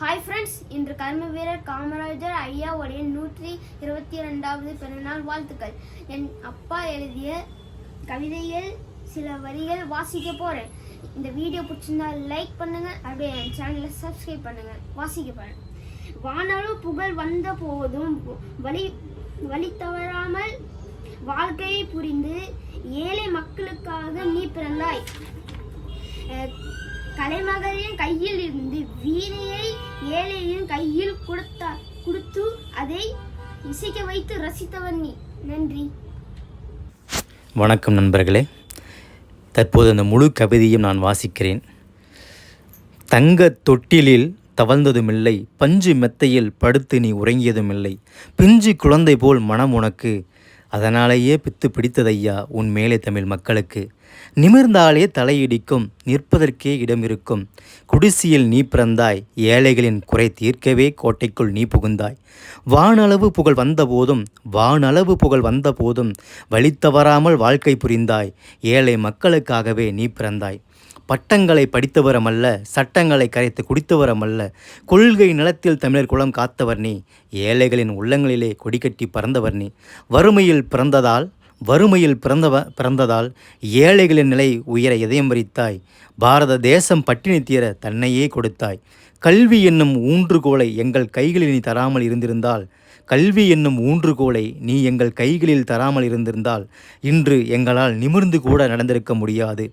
Hi friends இன்று கர்ம வீரர் காமராஜர் ஐயாவுடைய நூற்றி இருபத்தி ரெண்டாவது பிறநாள் வாழ்த்துக்கள். என் அப்பா எழுதிய கவிதைகள் சில வரிகள் வாசிக்க போகிறேன் இந்த வீடியோ பிடிச்சிருந்தா லைக் பண்ணுங்கள் அப்படியே என் சேனலை சப்ஸ்கிரைப் பண்ணுங்கள் வாசிக்க போகிறேன் வானளவு புகழ் வந்த போதும் வழி வழி தவறாமல் வாழ்க்கையை புரிந்து ஏழை மக்களுக்காக நீ பிறந்தாய். அஹ் கலைமகளின் கையில் இருந்து வீணையை ஏழையின் கையில் கொடுத்தா கொடுத்து அதை இசைக்க வைத்து ரசித்தவன் நீ. நன்றி. வணக்கம் நண்பர்களே. தற்போது அந்த முழு கவிதையும் நான் வாசிக்கிறேன். தங்கத் தொட்டிலில் தவழ்ந்ததுமில்லை பஞ்சு மெத்தையில் படுத்து நீ உறங்கியதுமில்லை பிஞ்சு குழந்தை போல் மனம் உனக்கு அதனாலேயே பித்து பிடித்ததையா உன் மேலே தமிழ் மக்களுக்கு. நிமிர்ந்தாலே தலையிடிக்கும் நிற்பதற்கே இடம் இருக்கும் குடிசையில் நீ பிறந்தாய் ஏழைகளின் குறை தீர்க்கவே கோட்டைக்குள் நீ புகுந்தாய். வானளவு புகழ் வந்தபோதும் வானளவு புகழ் வந்தபோதும் வழி தவறாமல் வாழ்க்கை புரிந்தாய். ஏழை மக்களுக்காகவே நீ பிறந்தாய். பட்டங்களை படித்தவரம் அல்ல சட்டங்களை கரைத்து குடித்தவரம் அல்ல கொள்கை நிலத்தில் தமிழர் குலம் காத்தவர் நீ ஏழைகளின் உள்ளங்களிலே கொடிகட்டி பறந்தவர் நீ. வறுமையில் பிறந்ததால் வறுமையில் பிறந்தவ பிறந்ததால் ஏழைகளின் நிலை உயர இதயம் வரித்தாய். பாரத தேசம் பட்டினி தீர தன்னையே கொடுத்தாய். கல்வி என்னும் ஊன்றுகோலை எங்கள் கைகளில் நீ தராமல் இருந்திருந்தால் கல்வி என்னும் ஊன்றுகோலை நீ எங்கள் கைகளில் தராமல் இருந்திருந்தால் இன்று எங்களால் நிமிர்ந்து கூட நடந்திருக்க முடியாது.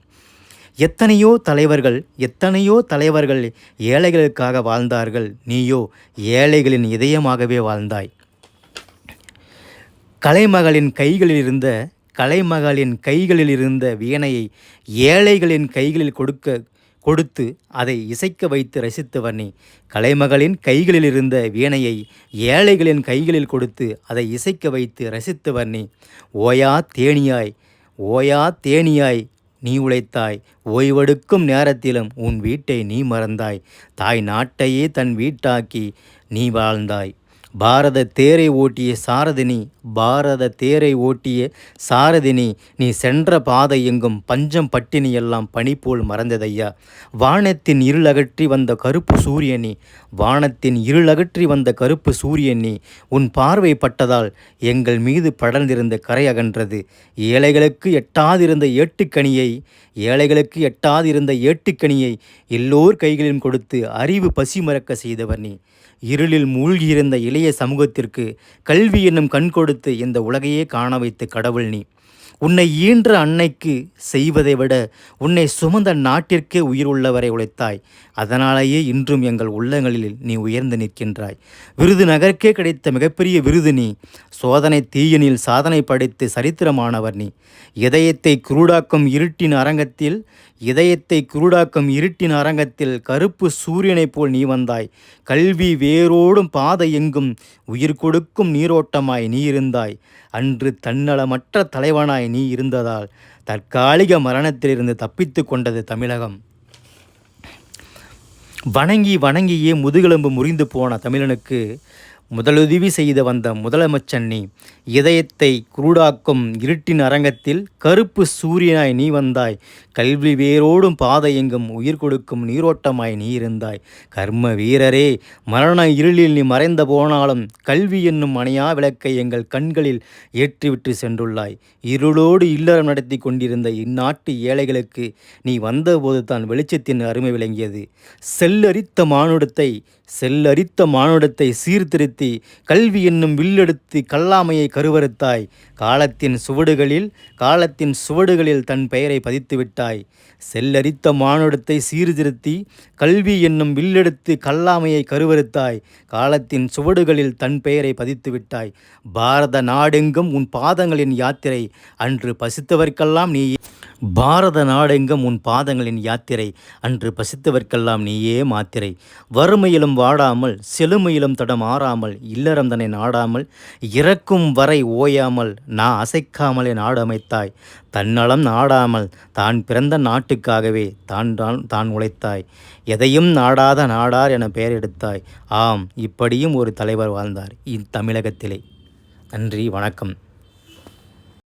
எத்தனையோ தலைவர்கள் எத்தனையோ தலைவர்கள் ஏழைகளுக்காக வாழ்ந்தார்கள். நீயோ ஏழைகளின் இதயமாகவே வாழ்ந்தாய். கலைமகளின் கைகளில் இருந்த கலைமகளின் கைகளில் இருந்த வீணையை ஏழைகளின் கைகளில் கொடுக்க கொடுத்து அதை இசைக்க வைத்து ரசித்தவர் நீ. கலைமகளின் கைகளில் இருந்த வீணையை ஏழைகளின் கைகளில் கொடுத்து அதை இசைக்க வைத்து ரசித்தவர் நீ. ஓயா தேனியாய் ஓயா தேனியாய் நீ உழைத்தாய். ஓய்வெடுக்கும் நேரத்திலும் உன் வீட்டை நீ மறந்தாய். தாய் நாட்டையே தன் வீட்டாக்கி நீ வாழ்ந்தாய். பாரத தேரை ஓட்டிய சாரதினி பாரத தேரை ஓட்டிய சாரதினி நீ சென்ற பாதை எங்கும் பஞ்சம் பட்டினி எல்லாம் பனி போல் மறந்ததையா? வானத்தின் இருளகற்றி வந்த கருப்பு சூரியனி வானத்தின் இருளகற்றி வந்த கருப்பு சூரியனி உன் பார்வை பட்டதால் எங்கள் மீது படர்ந்திருந்த கரை அகன்றது. ஏழைகளுக்கு எட்டாதிருந்த ஏட்டுக்கனியை ஏழைகளுக்கு எட்டாதிருந்த ஏட்டுக்கனியை எல்லோர் கைகளிலும் கொடுத்து அறிவு பசி மறக்க செய்தவர் நீ. இருளில் மூழ்கியிருந்த இளைய சமூகத்திற்கு கல்வி என்னும் கண் கொடுத்து இந்த உலகையே காண வைத்த கடவுள் நீ. உன்னை ஈன்ற அன்னைக்கு செய்வதை விட உன்னை சுமந்த நாட்டிற்கே உயிர் உள்ளவரை உழைத்தாய். அதனாலேயே இன்றும் எங்கள் உள்ளங்களில் நீ உயர்ந்து நிற்கின்றாய். விருதுநகருக்கே கிடைத்த மிகப்பெரிய விருது நீ. சோதனை தீயனில் சாதனை படைத்து சரித்திரமானவர் நீ. இதயத்தை குருடாக்கும் இருட்டின் அரங்கத்தில் இதயத்தை குருடாக்கும் இருட்டின் அரங்கத்தில் கருப்பு சூரியனைப் போல் நீ வந்தாய். கல்வி வேரோடும் பாதை எங்கும் உயிர் கொடுக்கும் நீரோட்டமாய் நீ இருந்தாய். அன்று தன்னலமற்ற தலைவனாய் நீ இருந்ததால் தற்காலிக மரணத்திலிருந்து தப்பித்து கொண்டது தமிழகம். வணங்கி வணங்கியே முதுகெலும்பு முறிந்து போன தமிழனுக்கு முதலுதவி செய்து வந்த முதலமைச்சன் நீ இதயத்தை குருடாக்கும் இருட்டின் அரங்கத்தில் கருப்பு சூரியனாய் நீ வந்தாய். கல்வி வேரோடும் பாதை எங்கும் உயிர் கொடுக்கும் நீரோட்டமாய் நீ இருந்தாய். கர்ம வீரரே மரண இருளில் நீ மறைந்த போனாலும் கல்வி என்னும் அணையா விளக்கை எங்கள் கண்களில் ஏற்றிவிட்டு சென்றுள்ளாய். இருளோடு இல்லறம் நடத்தி கொண்டிருந்த இந்நாட்டு ஏழைகளுக்கு நீ வந்தபோது தான் வெளிச்சத்தின் அருமை விளங்கியது. செல்லரித்த மானுடத்தை செல்லரித்த மானுடத்தை சீர்திருத்த கல்வி என்னும் வில்லெடுத்து கல்லாமையை கருவறுத்தாய். காலத்தின் சுவடுகளில் காலத்தின் சுவடுகளில் தன் பெயரை பதித்து விட்டாய் செல்லரித்த மானுடத்தை சீர்திருத்தி கல்வி என்னும் வில்லெடுத்து கல்லாமையை கருவறுத்தாய். காலத்தின் சுவடுகளில் தன் பெயரை பதித்து விட்டாய் பாரத நாடெங்கும் உன் பாதங்களின் யாத்திரை அன்று பசித்தவர்க்கெல்லாம் நீ பாரத நாடெங்கும் உன் பாதங்களின் யாத்திரை அன்று பசித்தவர்க்கெல்லாம் நீயே மாத்திரை. வறுமையிலும் வாடாமல் செழுமையிலும் தடம் ஆறாமல் இல்லறம் தன்னை நாடாமல் இறக்கும் வரை ஓயாமல் நான் அசைக்காமலே நாடமைத்தாய். தன்னலம் நாடாமல் தான் பிறந்த நாட்டுக்காகவே தான் தான் தான் உழைத்தாய். எதையும் நாடாத நாடார் என பெயர் எடுத்தாய். ஆம் இப்படியும் ஒரு தலைவர் வாழ்ந்தார் இத்தமிழகத்திலே நன்றி வணக்கம்.